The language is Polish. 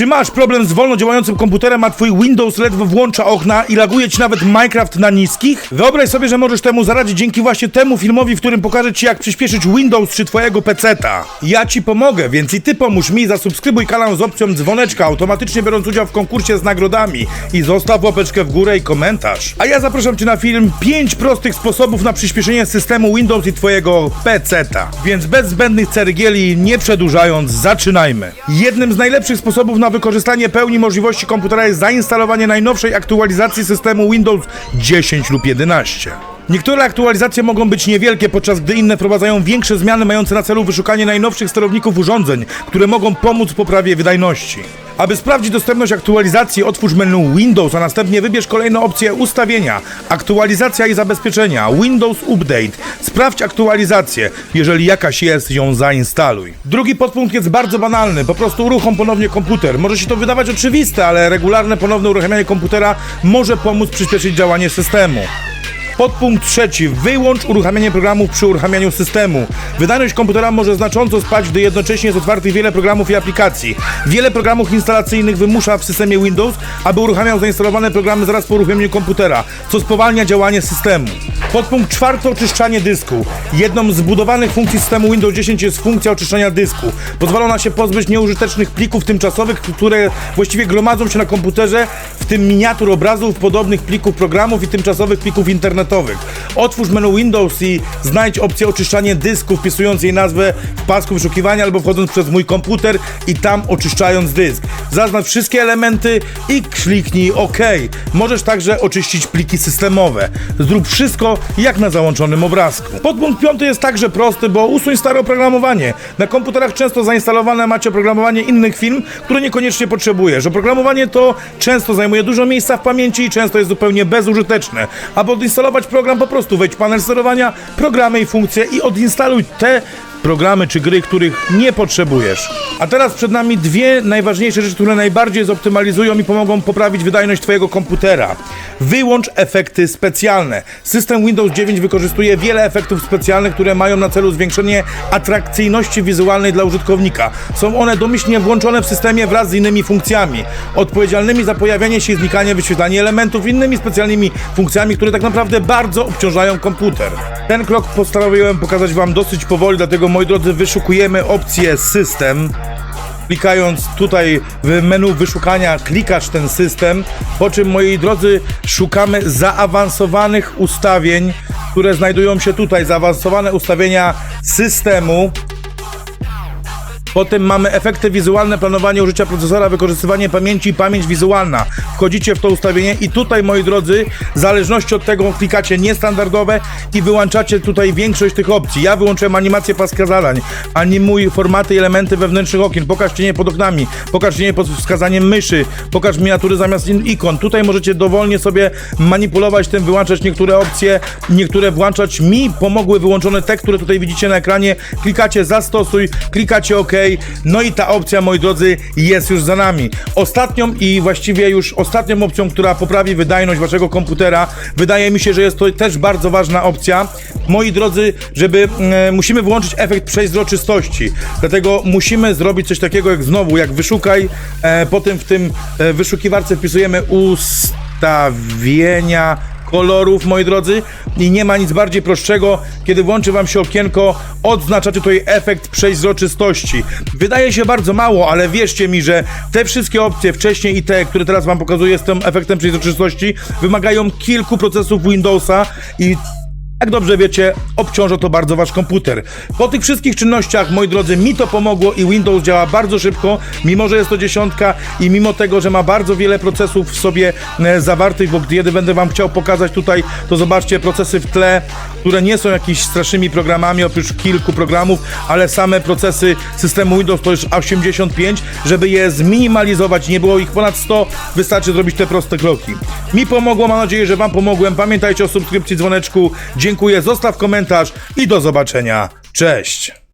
Czy masz problem z wolno działającym komputerem, a twój Windows ledwo włącza okna i laguje ci nawet Minecraft na niskich? Wyobraź sobie, że możesz temu zaradzić dzięki właśnie temu filmowi, w którym pokażę ci jak przyspieszyć Windows czy twojego peceta. Ja ci pomogę, więc i ty pomóż mi, zasubskrybuj kanał z opcją dzwoneczka, automatycznie biorąc udział w konkursie z nagrodami i zostaw łapeczkę w górę i komentarz. A ja zapraszam cię na film 5 prostych sposobów na przyspieszenie systemu Windows i twojego peceta. Więc bez zbędnych ceregieli, nie przedłużając, zaczynajmy. Jednym z najlepszych sposobów na wykorzystanie pełni możliwości komputera jest zainstalowanie najnowszej aktualizacji systemu Windows 10 lub 11. Niektóre aktualizacje mogą być niewielkie, podczas gdy inne wprowadzają większe zmiany mające na celu wyszukanie najnowszych sterowników urządzeń, które mogą pomóc w poprawie wydajności. Aby sprawdzić dostępność aktualizacji, otwórz menu Windows, a następnie wybierz kolejną opcję ustawienia, aktualizacja i zabezpieczenia, Windows Update. Sprawdź aktualizację. Jeżeli jakaś jest, ją zainstaluj. Drugi podpunkt jest bardzo banalny, po prostu uruchom ponownie komputer. Może się to wydawać oczywiste, ale regularne ponowne uruchamianie komputera może pomóc przyspieszyć działanie systemu. Podpunkt trzeci. Wyłącz uruchamianie programów przy uruchamianiu systemu. Wydajność komputera może znacząco spać, gdy jednocześnie jest otwartych wiele programów i aplikacji. Wiele programów instalacyjnych wymusza w systemie Windows, aby uruchamiał zainstalowane programy zaraz po uruchomieniu komputera, co spowalnia działanie systemu. Podpunkt czwarty. Oczyszczanie dysku. Jedną z zbudowanych funkcji systemu Windows 10 jest funkcja oczyszczania dysku. Pozwala ona się pozbyć nieużytecznych plików tymczasowych, które właściwie gromadzą się na komputerze, w tym miniatur obrazów, podobnych plików programów i tymczasowych plików internetowych. Otwórz menu Windows i znajdź opcję oczyszczanie dysku, wpisując jej nazwę w pasku wyszukiwania albo wchodząc przez mój komputer i tam oczyszczając dysk. Zaznacz wszystkie elementy i kliknij OK. Możesz także oczyścić pliki systemowe. Zrób wszystko jak na załączonym obrazku. Podpunkt piąty jest także prosty, bo usuń stare oprogramowanie. Na komputerach często zainstalowane macie oprogramowanie innych firm, które niekoniecznie potrzebujesz. Oprogramowanie to często zajmuje dużo miejsca w pamięci i często jest zupełnie bezużyteczne. Aby odinstalować program, po prostu wejdź w panel sterowania, programy i funkcje i odinstaluj te programy czy gry, których nie potrzebujesz. A teraz przed nami dwie najważniejsze rzeczy, które najbardziej zoptymalizują i pomogą poprawić wydajność Twojego komputera. Wyłącz efekty specjalne. System Windows 9 wykorzystuje wiele efektów specjalnych, które mają na celu zwiększenie atrakcyjności wizualnej dla użytkownika. Są one domyślnie włączone w systemie wraz z innymi funkcjami, odpowiedzialnymi za pojawianie się i znikanie, wyświetlanie elementów, innymi specjalnymi funkcjami, które tak naprawdę bardzo obciążają komputer. Ten krok postanowiłem pokazać Wam dosyć powoli, dlatego moi drodzy wyszukujemy opcję system. Klikając tutaj w menu wyszukania, klikasz ten system, po czym moi drodzy szukamy zaawansowanych ustawień, które znajdują się tutaj, zaawansowane ustawienia systemu. Potem mamy efekty wizualne, planowanie użycia procesora, wykorzystywanie pamięci i pamięć wizualna. Wchodzicie w to ustawienie i tutaj, moi drodzy, w zależności od tego klikacie niestandardowe i wyłączacie tutaj większość tych opcji. Ja wyłączyłem animację paska zadań, animuj formaty i elementy wewnętrznych okien, pokaż cienie pod oknami, pokaż cienie pod wskazaniem myszy, pokaż miniatury zamiast ikon. Tutaj możecie dowolnie sobie manipulować tym, wyłączać niektóre opcje, niektóre włączać. Mi pomogły wyłączone te, które tutaj widzicie na ekranie. Klikacie zastosuj, klikacie OK. No i ta opcja, moi drodzy, jest już za nami. Ostatnią i właściwie już ostatnią opcją, która poprawi wydajność waszego komputera, wydaje mi się, że jest to też bardzo ważna opcja. Moi drodzy, żeby e, musimy włączyć efekt przejrzystości. Dlatego musimy zrobić coś takiego jak znowu, jak wyszukaj, e, potem w tym e, wyszukiwarce wpisujemy ustawienia kolorów, moi drodzy, i nie ma nic bardziej prostszego, kiedy włączy wam się okienko, odznaczacie tutaj efekt przejrzystości. Wydaje się bardzo mało, ale wierzcie mi, że te wszystkie opcje wcześniej i te, które teraz wam pokazuję z tym efektem przejrzystości, wymagają kilku procesów Windowsa i jak dobrze wiecie, obciąża to bardzo wasz komputer. Po tych wszystkich czynnościach, moi drodzy, mi to pomogło i Windows działa bardzo szybko, mimo że jest to dziesiątka i mimo tego, że ma bardzo wiele procesów w sobie e, zawartych, bo kiedy będę wam chciał pokazać tutaj, to zobaczcie procesy w tle, które nie są jakimiś strasznymi programami, oprócz kilku programów, ale same procesy systemu Windows to już 85, żeby je zminimalizować, nie było ich ponad 100, wystarczy zrobić te proste kroki. Mi pomogło, mam nadzieję, że wam pomogłem. Pamiętajcie o subskrypcji, dzwoneczku. Dziękuję, zostaw komentarz i do zobaczenia. Cześć!